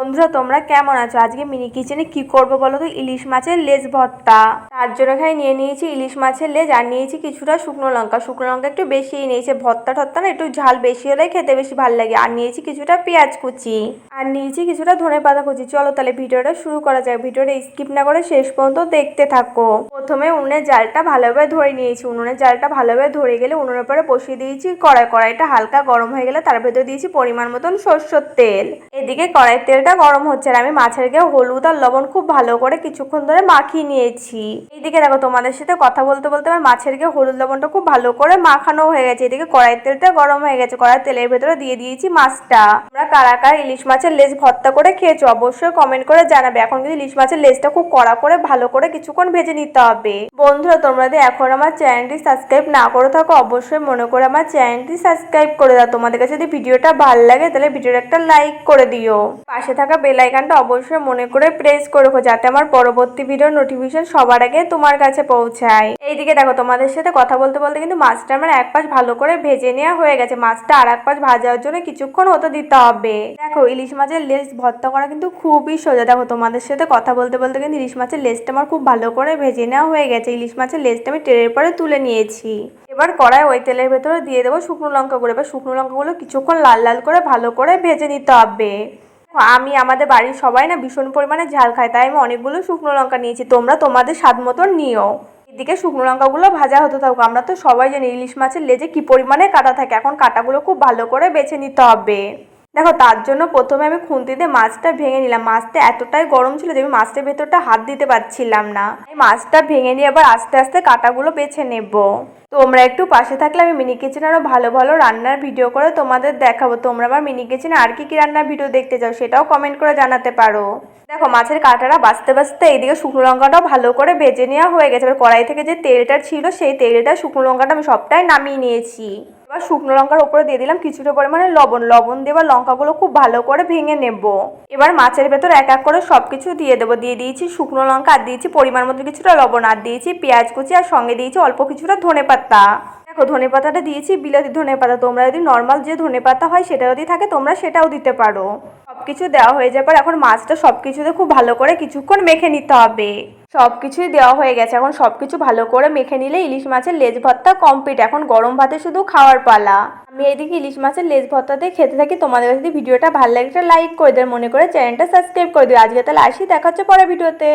বন্ধুরা, তোমরা কেমন আছো? আজকে মিনি কিচেনে কি করব বলো তো? ইলিশ মাছের লেজ ভর্তা। তার জন্য এখানে নিয়ে নিয়েছি ইলিশ মাছের লেজ আর নিয়েছি কিছুটা শুকনো লঙ্কা। শুকনো লঙ্কা একটু বেশিই নিয়েছে। ভর্তা টর্তা না, একটু ঝাল বেশি হলে খেতে বেশি ভালো লাগে। আর নিয়েছি কিছুটা পেঁয়াজ কুচি। আর নিয়েছি কিছুটা ধনে পাতা কুচি। চলো তাহলে ভিডিওটা শুরু করা যাক। ভিডিওটা স্কিপ না করে শেষ পর্যন্ত দেখতে থাকো। প্রথমে উনুনের জালটা ভালোভাবে ধরে নিয়েছি। উনুনের জালটা ভালোভাবে ধরে গেলে উনুনের পরে বসিয়ে দিয়েছি কড়াই। কড়াইটা হালকা গরম হয়ে গেলে তার ভেতর দিয়েছি পরিমাণ মতন সর্ষের তেল। এদিকে কড়াইয়ের তেলটা গরম হচ্ছে আর আমি মাছের গায়ে হলুদ আর লবণ খুব ভালো করে কিছুক্ষণ ধরে মাখিয়ে নিয়েছি। এইদিকে দেখো তোমাদের সাথে কথা বলতে বলতে আমার মাছের গায়ে হলুদ, লবণটা খুব ভালো করে মাখানো হয়ে গেছে। এদিকে কড়াইয়ের তেলটা গরম হয়ে গেছে। কড়াইয়ের তেলের ভেতরে দিয়ে দিয়েছি মাছটা। আমরা কারা কারা ইলিশ মাছের লেজ ভর্তা করে খেয়েছো অবশ্যই কমেন্ট করে জানাবে। এখন কিন্তু ইলিশ মাছের লেজটা খুব কড়া করে ভালো করে কিছুক্ষণ ভেজে নিতে হবে। বন্ধুরা, তোমরা যদি এখন আমার চ্যানেলটি সাবস্ক্রাইব না করে থাকো, অবশ্যই মনে করে আমার চ্যানেলটি সাবস্ক্রাইব করে দাও। তোমাদের কাছে যদি ভিডিওটা ভালো লাগে, তাহলে ভিডিওটা একটা লাইক করে দিও। পাশে থাকা বেল আইকনটা অবশ্যই মনে করে প্রেস করে রাখো যাতে আমার পরবর্তী ভিডিওর নোটিফিকেশন সবার আগে তোমার কাছে পৌঁছায়। এইদিকে দেখো, তোমাদের সাথে কথা বলতে বলতে কিন্তু মাছটা আমার এক পাশ ভালো করে ভেজে নেওয়া হয়ে গেছে। মাছটা আর এক পাশ ভাজার জন্য কিছুক্ষণ হতে দিতে হবে। দেখো, ইলিশ মাছের লেজ ভর্তা করা কিন্তু খুবই সোজা। দেখো, তোমাদের সাথে কথা বলতে বলতে কিন্তু ইলিশ মাছের লেজটা আমার খুব ভালো করে ভেজে নেওয়া হয়ে গেছে। ইলিশ মাছের লেজটা আমি ট্রেনের পরে তুলে নিয়েছি। এবার কড়াই ওই তেলের ভেতরে দিয়ে দেবো শুকনো লঙ্কাগুলো এবার শুকনো লঙ্কাগুলো কিছুক্ষণ লাল লাল করে ভালো করে ভেজে নিতে হবে। আমি আমাদের বাড়ির সবাই না ভীষণ পরিমাণে ঝাল খায় তাই আমি অনেকগুলো শুকনো লঙ্কা নিয়েছি, তোমরা তোমাদের স্বাদ মতন নিও। এদিকে শুকনো লঙ্কাগুলো ভাজা হতে থাকুক, আমরা তো সবাই জানি ইলিশ মাছের লেজে কি পরিমাণে কাটা থাকে, এখন কাটাগুলো খুব ভালো করে বেছে নিতে হবে। দেখো, তার জন্য প্রথমে আমি খুন্তি দিয়ে মাছটা ভেঙে নিলাম। মাছটা এতটাই গরম ছিল যে আমি মাছটার ভেতরটা হাত দিতে পারছিলাম না। এই মাছটা ভেঙে নিয়ে আবার আস্তে আস্তে কাটাগুলো বেছে নেব। তোমরা একটু পাশে থাকলে আমি মিনি কিচেন আরও ভালো ভালো রান্নার ভিডিও করে তোমাদের দেখাবো। তোমরা আমার মিনি কিচেনে আর কি, কী রান্নার ভিডিও দেখতে চাও সেটাও কমেন্ট করে জানাতে পারো। দেখো, মাছের কাঁটাটা বাঁচতে বাঁচতে এইদিকে শুকনো লঙ্কাটাও ভালো করে ভেজে নেওয়া হয়ে গেছে। এবার কড়াই থেকে যে তেলটা ছিল সেই তেলটা শুকনো লঙ্কাটা আমি সবটাই নামিয়ে নিয়েছি। এবার শুকনো লঙ্কার উপরে দিয়ে দিলাম কিছুটা পরিমাণে লবণ। লবণ এবার লঙ্কাগুলো খুব ভালো করে ভেঙে নেব। এবার মাছের ভেতর এক এক করে সব কিছু দিয়ে দেবো। দিয়ে দিয়েছি শুকনো লঙ্কা, আর দিয়েছি পরিমাণ মতো কিছুটা লবণ, আর দিয়েছি পেঁয়াজ কুচি, আর সঙ্গে দিয়েছি অল্প কিছুটা ধনে পাতা। দেখো, ধনে পাতাটা দিয়েছি বিলাতি ধনে পাতা। তোমরা যদি নর্মাল যে ধনে পাতা হয় সেটা যদি থাকে, তোমরা সেটাও দিতে পারো। সব কিছু দেওয়া হয়ে যাবার এখন মাছটা সব কিছুতে খুব ভালো করে কিছুক্ষণ মেখে নিতে হবে। সব কিছুই দেওয়া হয়ে গেছে। এখন সব কিছু ভালো করে মেখে নিলে ইলিশ মাছের লেজ ভর্তা কমপ্লিট এখন গরম ভাতে শুধু খাওয়ার পালা। আমি এদিকে ইলিশ মাছের লেজ ভর্তা দিয়ে খেতে থাকি। তোমাদের যদি ভিডিওটা ভালো লাগে লাইক করে দেয় মনে করে চ্যানেলটা সাবস্ক্রাইব করে দিও। আজকে তাহলে আসি, দেখা হচ্ছে পরে ভিডিওতে।